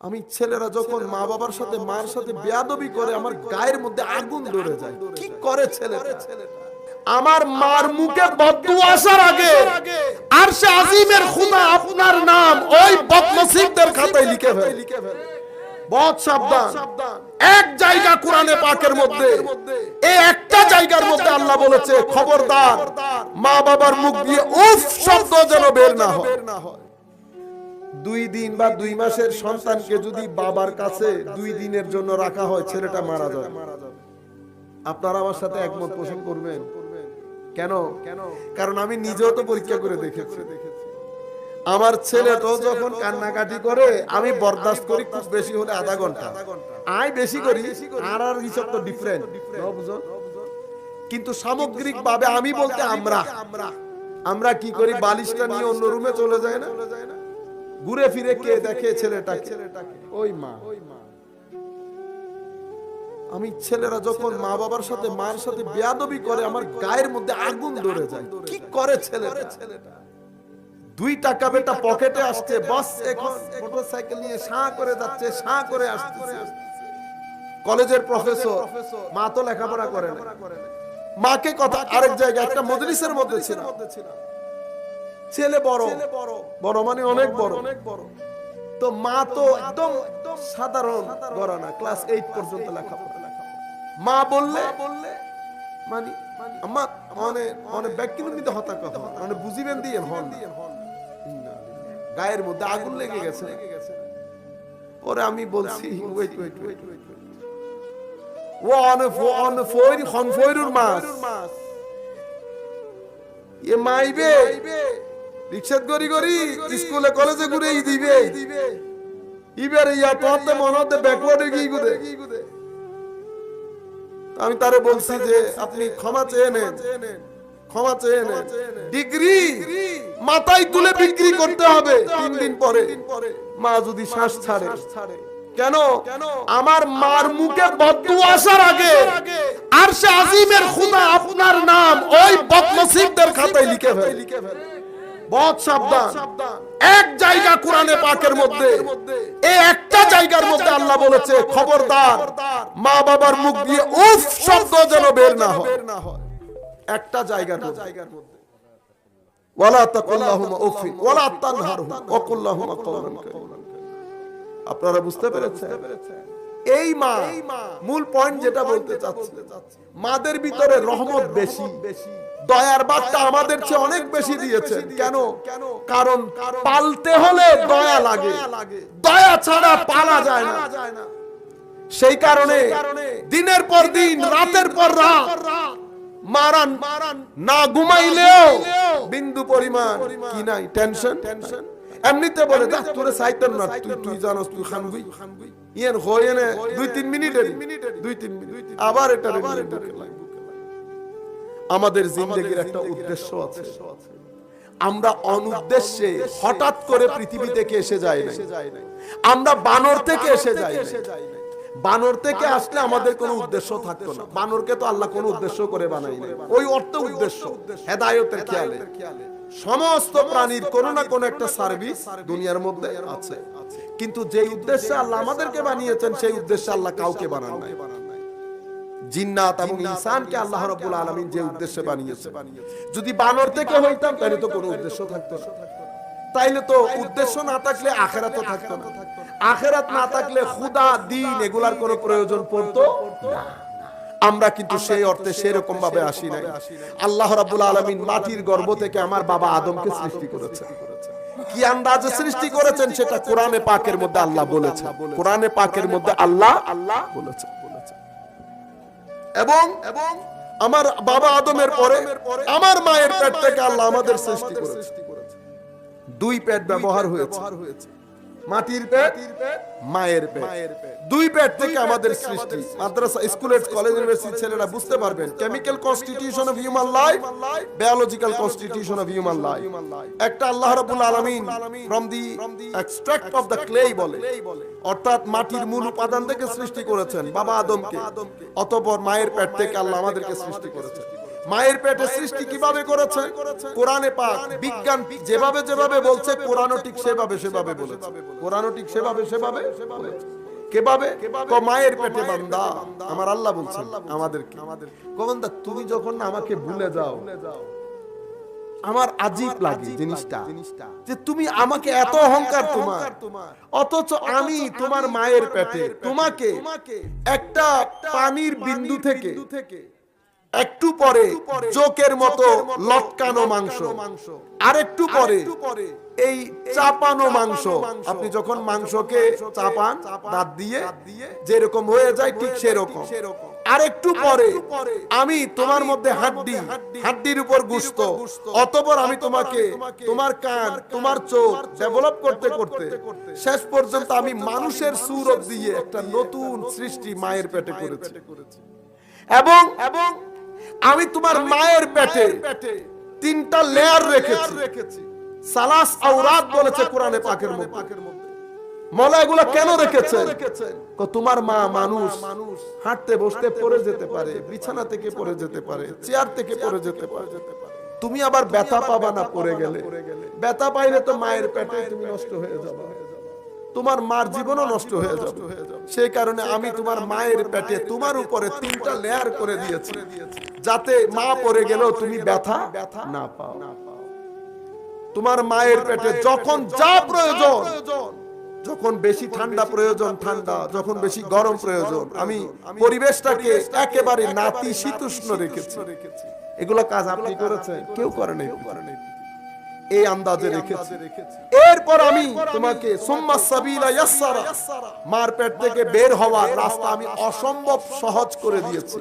আমি ছেলেরা যখন মা বাবার সাথে মার সাথে বেয়াদবি করে আমার গায়ের মধ্যে আগুন ধরে যায়। কি করে ছেলেটা? আমার মার মুখে বদু আসার আগে আর সে আজিমের খুদা আপনার নাম ওই বদনসিবদের খাতায় লিখে ফেলে। বহুত সাবধান। এক জায়গা কোরআনে পাকের মধ্যে এই একটা জায়গার মধ্যে আল্লাহ বলেছে খবরদার। মা বাবার মুখ দিয়ে উফ শব্দ যেন বের না হয়। দুই দিন বা দুই মাসের সন্তানকে যদি বাবার কাছে দুই দিনের জন্য রাখা হয় ছেলেটা মারা যাবে। আপনারা আমার সাথে একমত পোষণ করবেন? কেন? কেন কারণ আমি নিজেও তো পরীক্ষা করে দেখেছি। আমার ছেলেটাও যখন কান্নাকাটি করে আমি বরদাস্ত করি খুব বেশি হলে আধা ঘণ্টা। আয় বেশি করি আর আর হিসাব তো ডিফারেন্ট কিন্তু সামগ্রিক ভাবে আমি বলতে আমরা। আমরা কি করি? বালিশটা নিয়ে অন্য রুমে চলে যায় না? ঘুরে ফিরে কে দেখে ছেলেটাকে? ওই মা। আমি ছেলেরা যখন মা বাবার সাথে মার সাথে বেয়াদবি করে আমার গায়ের মধ্যে আগুন ধরে যায়। কি করে ছেলেটা? দুই টাকা বেটা পকেটে আসছে বাস এখন মোটরসাইকেল নিয়ে শাঁ করে যাচ্ছে শাঁ করে আসছে কলেজের প্রফেসর মা তো লেখাপড়া করে না মাকে কথা আরেক জায়গায় একটা মজলিসের মধ্যে ছিল। ছেলে বড় বড় মানে অনেক বড় অনেক বড় তো মা তো একদম সাধারণ গড়ানা ক্লাস এইট পর্যন্ত লেখাপড়া মা বললে বললে মানে মানে মানে মানে বুঝিবেন দিয়ে হন দিয়ে হন গায়ের মধ্যে আগুন লেগে গেছে পরে আমি বলছি ওয়েট ওয়েট ওয়েট ওয়েট ও অন অন ফয়রি খন ফয়রুর মাছ এ মাইবে রিক্সাত গরি গরি স্কুলে, কলেজে ঘুরে দিবে। ইয়া মনতে আমি তারে বলছি যে, আপনি ক্ষমা চেয়ে নেন। ক্ষমা চেয়ে নেন। ডিগ্রি মাথায় তুলে বিক্রি করতে হবে তিন দিন পরে। মা যদি শ্বাস ছাড়ে। কেন? আমার মার মুখে বদু আসার আগে আর সে আজিমের খুদা আপনার নাম ওই বদনসিবদের খাতায় লিখে ফেলে। বহুত সাবধান। এক জায়গা কোরআনে পাকের মধ্যে। এই একটা জায়গার মধ্যে আল্লাহ বলেছে খবরদার মা বাবার মুখ দিয়ে উফ শব্দ যেন বের না হয়। একটা জায়গার মধ্যে। ওয়ালা তাকুল্লাহুমা উফিন ওয়ালা তানহারহুম ওয়াকুল্লাহুমা কওলান আপনারা বুঝতে পেরেছেন? এই মা মূল পয়েন্ট যেটা বলতে চাচ্ছি মাদের ভিতরে রহমত বেশি। বেশি। দয়ার বার্তা আমাদের চেয়ে অনেক বেশি দিয়েছেন। কেন? কারণ পালতে হলে দয়া লাগে। দয়া ছাড়া পালা যায় না। সেই কারণে দিনের পর দিন রাতের পর রাত মারান না ঘুমাইলেও বিন্দু পরিমাণ কি নাই? টেনশন টেনশন এমনিতে বলে দেখ তোরে সাইতেন না তুই তুই জানোস তুই খানগুই ইয়েন হয়ে নে দুই তিন মিনিটের দুই তিন মিনিট আবার এটা আমাদের জিন্দগির একটা উদ্দেশ্য আছে। আমরা অনুদ্দেশ্যে হঠাৎ করে পৃথিবী থেকে এসে যাই না আমরা বানর থেকে এসে যাই বানর থেকে আসলে আমাদের কোনো উদ্দেশ্য থাকতো না। বানরকে তো আল্লাহ কোনো উদ্দেশ্য করে বানাই নাই। ওই অর্থ উদ্দেশ্য হেদায়তের খেয়ালে। সমস্ত প্রাণীর কোনো না কোনো একটা সার্ভিস দুনিয়ার মধ্যে আছে। কিন্তু যে উদ্দেশ্যে আল্লাহ আমাদেরকে বানিয়েছেন সেই উদ্দেশ্যে আল্লাহ কাউকে বানান নাই। জিন্নাত এবং ইনসানকে আল্লাহ রাব্বুল আলামিন যে উদ্দেশ্যে বানিয়েছে যদি বানর থেকে হইতাম তাহলে তো কোনো উদ্দেশ্য থাকতো না। তাইলে তো উদ্দেশ্য না থাকলে আখেরাত থাকতো না। আখেরাত না থাকলে খুদা দিন এগুলার কোনো প্রয়োজন পড়তো? না আমরা কিন্তু সেই অর্থে সেরকম ভাবে আসি নাই। আল্লাহ রাব্বুল আলামিন মাটির গর্ভ থেকে আমার বাবা আদমকে সৃষ্টি করেছে কি আন্দাজে সৃষ্টি করেছেন সেটা কোরআনে পাকের মধ্যে আল্লাহ বলেছে কোরআনে পাকের মধ্যে আল্লাহ আল্লাহ বলেছে এবং এবং আমার বাবা আদমের পরে আমার মায়ের পেট থেকে আল্লাহ আমাদের সৃষ্টি করেছে। দুই পেট ব্যবহার হয়েছে। মাটির পেট মায়ের পেট দুই পেট থেকে আমাদের সৃষ্টি। মাদ্রাসা কলেজ ইউনিভার্সিটি ছেলেরা বুঝতে পারবেন। Chemical constitution of human life biological constitution of human life একটা আল্লাহ রাব্বুল আলামিন from the extract of the clay বলে। অর্থাৎ মাটির মূল উপাদান থেকে সৃষ্টি করেছেন বাবা আদমকে। অতঃপর মায়ের পেট থেকে আল্লাহ আমাদেরকে সৃষ্টি করেছেন। মায়ের পেটে সৃষ্টি কীভাবে করেছে? কোরআনে পাক বিজ্ঞান যেভাবে যেভাবে বলছে কোরআনও ঠিক সেভাবে সেভাবে বলেছে। কোরআনও ঠিক সেভাবে সেভাবে কেভাবে? মায়ের পেটে বান্দা। আমার আল্লাহ বলছেন আমাদেরকে। তুমি যখন আমাকে ভুলে যাও আমার আজীব লাগে জিনিসটা। যে তুমি আমাকে এত অহংকার তোমার। অথচ আমি তোমার মায়ের পেটে। তোমাকে একটা পানির বিন্দু থেকে একটু পরে চোখের মতো লটকানো মাংস। আর একটু পরে এই চাপানো মাংস। আপনি যখন মাংসকে চাপান দাঁত দিয়ে যেরকম হয়ে যায় ঠিক সেরকম। আর একটু পরে আমি তোমার মধ্যে হাড্ডি হাড্ডির উপর গুস্ত। অতপর আমি তোমাকে তোমার কান তোমার চোখ ডেভেলপ করতে করতে শেষ পর্যন্ত আমি মানুষের সুরত দিয়ে একটা নতুন সৃষ্টি মায়ের পেটে করেছি। এবং এবং আমি তোমার মায়ের পেটে তিনটা লেয়ার রেখেছি। সালাস আওরাত বলেছে কোরআনে পাকের মধ্যে। মলাগুলো কেন রেখেছেন? তোমার মা মানুষ হাঁটতে বসতে পড়ে যেতে পারে বিছানা থেকে পড়ে যেতে পারে চেয়ার থেকে পড়ে যেতে পারে। তুমি আবার ব্যথা পাবা না পড়ে গেলে। ব্যথা পাইলে তো মায়ের পেটে তুমি নষ্ট হয়ে যাবে। তোমার মার জীবনও নষ্ট হয়ে যাবে। সেই কারণে আমি তোমার মায়ের পেটে তোমার উপরে তিনটা লেয়ার করে দিয়েছি। যাতে মা পড়ে গেলেও তুমি ব্যথা না পাও। তোমার মায়ের পেটে যখন যা প্রয়োজন যখন বেশি ঠান্ডা প্রয়োজন ঠান্ডা যখন বেশি গরম প্রয়োজন আমি পরিবেশটাকে একেবারে নাতি শীতুষ্ণ রেখেছি। এগুলো কাজ আপনি করেছেন? কেউ করে নাই। এই আন্দাজে রেখেছি। এরপর আমি তোমাকে সুম্মা সাবিলা ইয়াসসারা মার পেট থেকে বের হওয়ার রাস্তা আমি অসম্ভব সহজ করে দিয়েছি।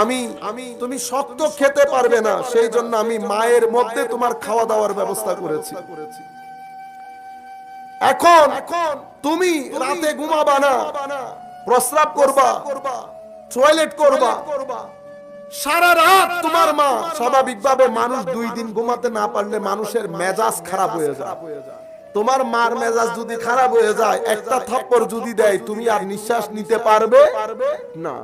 আমি আমি তুমি শক্ত খেতে পারবে না সেই জন্য আমি মায়ের মধ্যে তোমার খাওয়া দাওয়ার ব্যবস্থা করেছি। এখন এখন তুমি রাতে ঘুমাবা না প্রস্রাব করবা টয়লেট করবা। সারা রাত তোমার মা স্বাভাবিকভাবে মানুষ দুই দিন ঘুমাতে না পারলে মানুষের মেজাজ খারাপ হয়ে যায়। তোমার মার মেজাজ যদি খারাপ হয়ে যায়, একটা থাপ্পড় যদি দেয়, তুমি আর নিঃশ্বাস নিতে পারবে? না।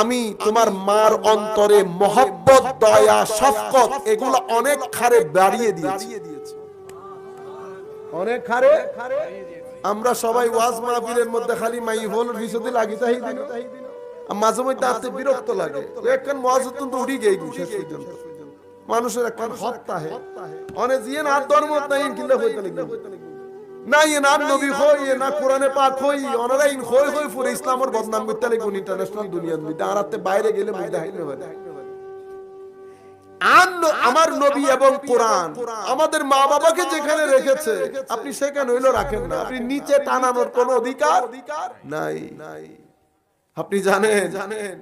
আমি তোমার মার অন্তরে মহব্বত, দয়া, শফকত এগুলো অনেক খারে বাড়িয়ে দিয়েছি। অনেক খারে? আমরা সবাই ওয়াজ মাহফিলের মধ্যে খালি মাই হল রিসতে লাগি তাই দিন মাঝে মধ্যে আতে বিরক্ত লাগে। একখান ওয়াজ তো উড়ি গেই শেষ পর্যন্ত। মানুষের একখান হত্যা হে। অনে জিয়ে না ধর্ম নাই হইতে লাগবে না ইয়ে না নবী হই না কোরআনে পাক হই হই হই ইসলামের বদনাম করতে লাগবে ইন্টারন্যাশনাল দুনিয়ার মধ্যে। আর বাইরে গেলে আমার নবী এবং কোরআন, আমাদের মা বাবাকে যেখানে রেখেছে, আপনি সেখানে হইল রাখেন না। আপনি নিচে টানানোর কোন অধিকার নাই নাই। আপনি জানেন জানেন।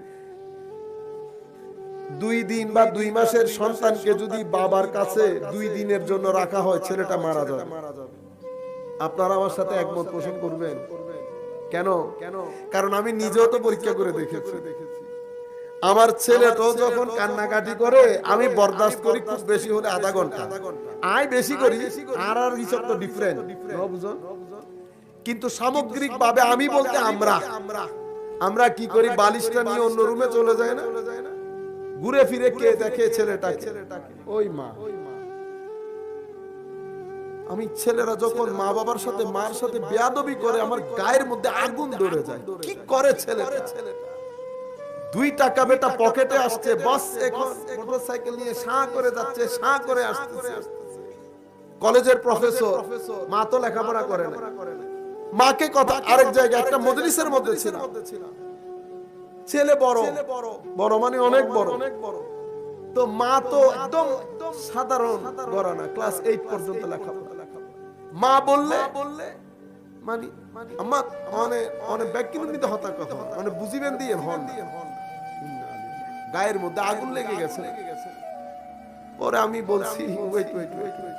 দুই দিন বা দুই মাসের সন্তানকে যদি বাবার কাছে দুই দিনের জন্য রাখা হয় ছেলেটা মারা যাবে। আপনারা আমার সাথে একমত পোষণ করবেন? কেন? কেন কারণ আমি নিজেও তো পরীক্ষা করে দেখেছি। আমার ছেলেটাও যখন কান্নাকাটি করে আমি বরদাস্ত করি খুব বেশি হলে আধা ঘণ্টা। আই বেশি করি আর আর হিসাব তো ডিফারেন্ট কিন্তু সামগ্রিক ভাবে আমি বলতে আমরা আমরা। কি করি বালিশটা নিয়ে অন্য রুমে চলে যায় না? ঘুরে ফিরে কে দেখে ছেলেটাকে? ওই মা। আমি ছেলেরা যখন মা বাবার সাথে মার সাথে বেয়াদবি করে আমার গায়ের মধ্যে আগুন ধরে যায়। কি করে ছেলে দুই টাকা বেটা পকেটে আসছে বাস এখন মোটরসাইকেল নিয়ে শাঁ করে যাচ্ছে শাঁ করে আসতেছে। কলেজের প্রফেসর মা তো লেখাপড়া করে না। মাকে কথা আরেক জায়গায় একটা মজলিসের মধ্যে ছিল ছেলে বড়। বড় মানে অনেক বড়। অনেক তো মা তো একদম সাধারণ গড়ানা ক্লাস এইট পর্যন্ত লেখাপড়া। মা বললে বললে মানে আম্মা মানে অনেক ব্যাগ কিনে দিতে কথা। মানে বুঝিবেন দিয়ে হন গায়ের মধ্যে আগুন লেগে গেছে। পরে আমি বলছি ওয়েট ওয়েট ওয়েট ওয়েট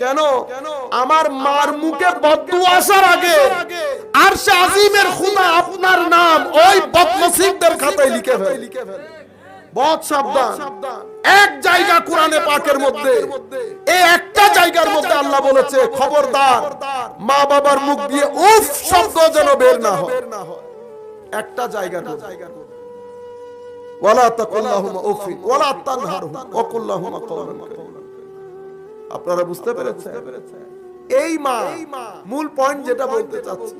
কেন? আমার মার মুখে বদু আসার আগে আর সে আজিমের খুদা আপনার নাম ওই বদনসিবদের খাতায় লিখে ফেলে। বহুত সাবধান। এক জায়গা কোরআনে পাকের মধ্যে, এই একটা জায়গার মধ্যে আল্লাহ বলেছে, খবরদার, মা বাবার মুখ দিয়ে উফ শব্দ যেন বের না হয়। একটা জায়গা জায়গা ওয়ালা তাকুল্লাহুমা উফিন ওয়ালা তানহারহুম ওয়াকুল্লাহুমা কওলান কারীমা। আপনারা বুঝতে পেরেছেন? এই মা মূল পয়েন্ট যেটা বলতে চাচ্ছি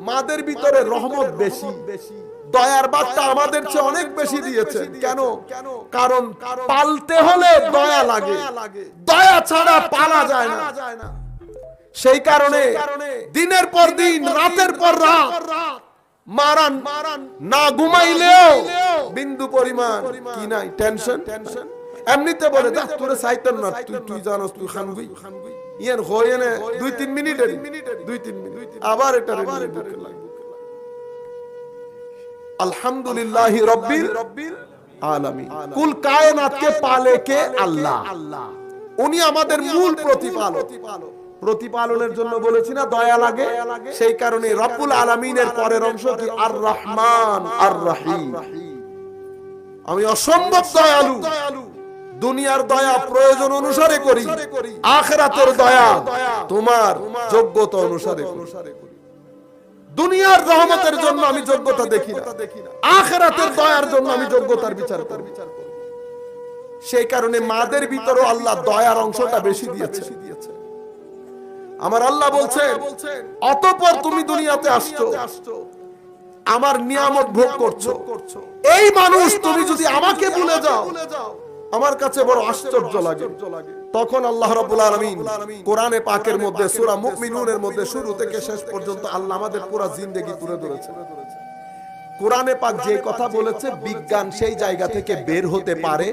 মাদের ভিতরে রহমত বেশি। দয়ার বার্তা আমাদের চেয়ে অনেক বেশি দিয়েছেন। কেন? কারণ পালতে হলে দয়া লাগে। দয়া ছাড়া পালা যায় না। সেই কারণে দিনের পর দিন রাতের পর রাত মারান মারান। না ঘুমাইলেও বিন্দু পরিমাণ কি নাই? টেনশন টেনশন এমনিতে বলে দেখ তোরে সাইতেন না তুই তুই জানোস তুই খানগুই ইয়ান হয়ে নে দুই তিন মিনিট দুই তিন মিনিট। আবার এটা বুকে লাগবে। আলহামদুলিল্লাহ রব্বিল আলামিন। কুল কায়নাতকে পালে কে আল্লাহ? উনি আমাদের মূল প্রতিপালক। প্রতিপালনের জন্য বলেছি না দয়া লাগে। সেই কারণে রব্বুল আলামিনের পরের অংশ কি আর রহমান আর রহিম আমি অসম্ভব দয়ালু। দুনিয়ার দয়া প্রয়োজন অনুসারে করি। আখরাতের দয়া তোমার যোগ্যতা অনুসারে করি। দুনিয়ার রহমতের জন্য আমি যোগ্যতা দেখি না। আখেরাতের দয়ার জন্য আমি যোগ্যতার বিচার করব সেই কারণে মাদের ভিতরও আল্লাহ দয়ার অংশটা বেশি দিয়েছে। আমার আল্লাহ বলছেন অতঃপর তুমি দুনিয়াতে আসছো। আমার নিয়ামত ভোগ করছ। এই মানুষ তুমি যদি আমাকে ভুলে যাও আমার কাছে বড় আশ্চর্য লাগে। তখন আল্লাহ রাব্বুল আলামিন কোরআনে পাকের মধ্যে সূরা মুমিনুনের মধ্যে শুরু থেকে শেষ পর্যন্ত আল্লাহ আমাদের পুরো জিন্দেগি তুলে ধরেছে কোরআনে পাক যে কথা বলেছে, বিজ্ঞান সেই জায়গা থেকে বের হতে পারে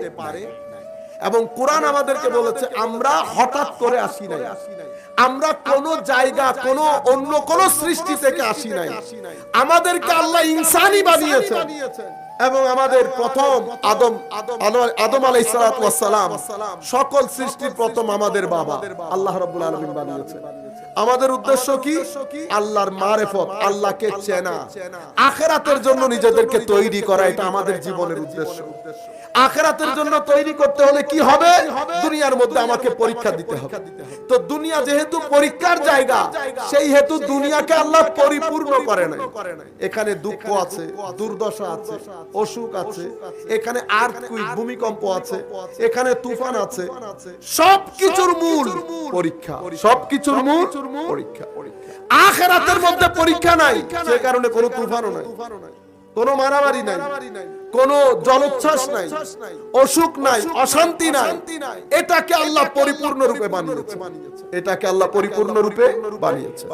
এবং কোরআন আমাদেরকে বলেছে, আমরা হঠাৎ করে আসি নাই। আমরা কোন জায়গা, কোন অন্য কোন সৃষ্টি থেকে আসি নাই। আমাদেরকে আল্লাহ ইনসানই বানিয়েছে এবং আমাদের প্রথম আদম আদম আলাই সালাম, সকল সৃষ্টির প্রথম আমাদের বাবা। আল্লাহ রব্বুল আলমিন বানিয়েছে। আমাদের উদ্দেশ্য কি? আল্লাহর মারেফত, আল্লাহকে চেনা। আখেরাতের জন্য নিজেদেরকে তৈরি করা, এটা আমাদের জীবনের উদ্দেশ্য। আখেরাতের জন্য তৈরি করতে হলে কি হবে? দুনিয়ার মধ্যে আমাকে পরীক্ষা দিতে হবে। তো দুনিয়া যেহেতু পরীক্ষার জায়গা, সেই হেতু দুনিয়াকে আল্লাহ পরিপূর্ণ করে না এখানে দুঃখ আছে, দুর্দশা আছে। অসুখ আছে এখানে আর্থকুইক ভূমিকম্প আছে এখানে তুফান আছে সবকিছুর মূল পরীক্ষা সবকিছুর মূল পরীক্ষা। আখেরাতের মধ্যে পরীক্ষা নাই সে কারণে কোনো তুফানও নাই। কোনো মারামারি নাই। কোনো জলোচ্ছ্বাস নাই। অসুখ নাই অশান্তি নাই। এটাকে আল্লাহ পরিপূর্ণ রূপে বানিয়েছে। এটাকে আল্লাহ পরিপূর্ণ রূপে বানিয়েছে।